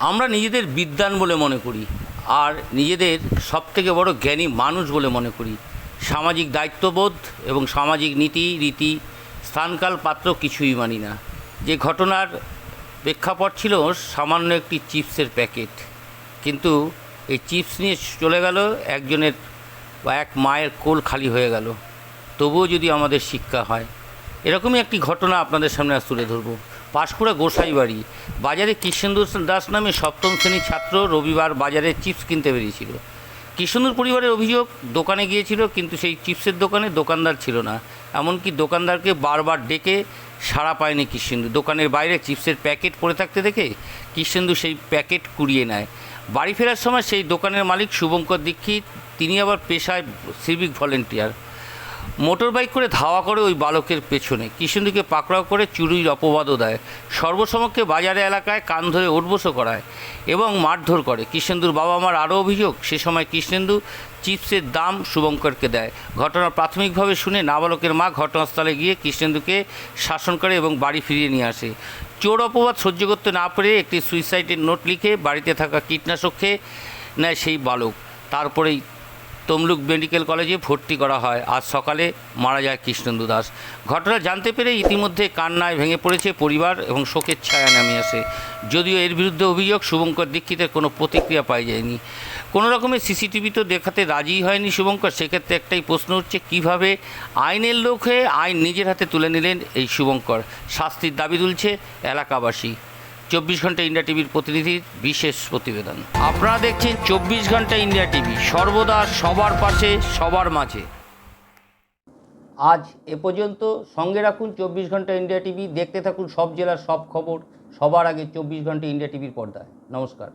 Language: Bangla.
আমরা নিজেদের বিদ্বান বলে মনে করি, আর নিজেদের সবথেকে বড় জ্ঞানী মানুষ বলে মনে করি। সামাজিক দায়িত্ববোধ এবং সামাজিক নীতি, রীতি, স্থানকাল পাত্র কিছুই মানি না। যে ঘটনার প্রেক্ষাপট ছিল সামান্য একটি চিপসের প্যাকেট। কিন্তু এই চিপস নিয়ে চলে গেল একজনের বা এক মায়ের কোল খালি হয়ে গেল। তবুও যদি আমাদের শিক্ষা হয়। এরকমই একটি ঘটনা আপনাদের সামনে আজ তুলে ধরবো। পাঁশকুড়া গোসাই বাড়ি। বাজারে কৃষ্ণেন্দু দাস নামে সপ্তম শ্রেণির ছাত্র রবিবার বাজারে চিপস কিনতে বেরিয়েছিল। কৃষ্ণেন্দুর পরিবারের অভিযোগ, দোকানে গিয়েছিল, কিন্তু সেই চিপসের দোকানে দোকানদার ছিল না। এমনকি দোকানদারকে বারবার ডেকে সাড়া পায়নি কৃষ্ণেন্দু দোকানের বাইরে চিপসের প্যাকেট পড়ে থাকতে দেখে কৃষ্ণেন্দু সেই প্যাকেট কুড়িয়ে নেয়। বাড়ি ফেরার সময় সেই দোকানের মালিক শুভঙ্কর দীক্ষিত, তিনি আবার পেশায় সিভিক ভলেন্টিয়ার। মোটর বাইক করে ধাওয়া করে ওই বালকের পেছনে। কৃষ্ণেন্দুকে পাকড়াও করে চুরির অপবাদও দেয়। সর্বসমক্ষে বাজারে এলাকায় কান ধরে উঠবসও করায় এবং মারধর করে। কৃষ্ণেন্দুর বাবা মার আরও অভিযোগ, সে সময় কৃষ্ণেন্দু চিপসের দাম শুভঙ্করকে দেয়। ঘটনা প্রাথমিকভাবে শুনে নাবালকের মা ঘটনাস্থলে গিয়ে কৃষ্ণেন্দুকে শাসন করে এবং বাড়ি ফিরিয়ে নিয়ে আসে। চোর অপবাদ সহ্য করতে না পেরে একটি সুইসাইডের নোট লিখে বাড়িতে থাকা কীটনাশক খেয়ে নেয় সেই বালক। তারপরেই তমলুক মেডিকেল কলেজে ভর্তি করা হয়। আজ সকালে মারা যায় কৃষ্ণেন্দু দাস। ঘটনা জানতে পেরে ইতিমধ্যে কান্নায় ভেঙে পড়েছে পরিবার এবং শোকের ছায়া নামে আসে। যদিও এর বিরুদ্ধে অভিযোগ, শুভঙ্কর দীক্ষিতের কোনো প্রতিক্রিয়া পাওয়া যায়নি। কোনো রকমের সিসিটিভি তো দেখাতে রাজি হয়নি শুভঙ্কর। সেক্ষেত্রে একটাই প্রশ্ন হচ্ছে, কীভাবে আইনের লোক হয়ে আইন নিজের হাতে তুলে নিলেন এই শুভঙ্কর? শাস্তির দাবি তুলছে এলাকাবাসী। চব্বিশ ঘণ্টা ইন্ডিয়া টিভির প্রতিনিধির বিশেষ প্রতিবেদন। আপনারা দেখছেন চব্বিশ ঘণ্টা ইন্ডিয়া টিভি, সর্বদা সবার পাশে, সবার মাঝে। আজ এ পর্যন্ত সঙ্গে রাখুন চব্বিশ ঘণ্টা ইন্ডিয়া টিভি, দেখতে থাকুন সব জেলার সব খবর, সবার আগে চব্বিশ ঘণ্টা ইন্ডিয়া টিভির পর্দায়। নমস্কার।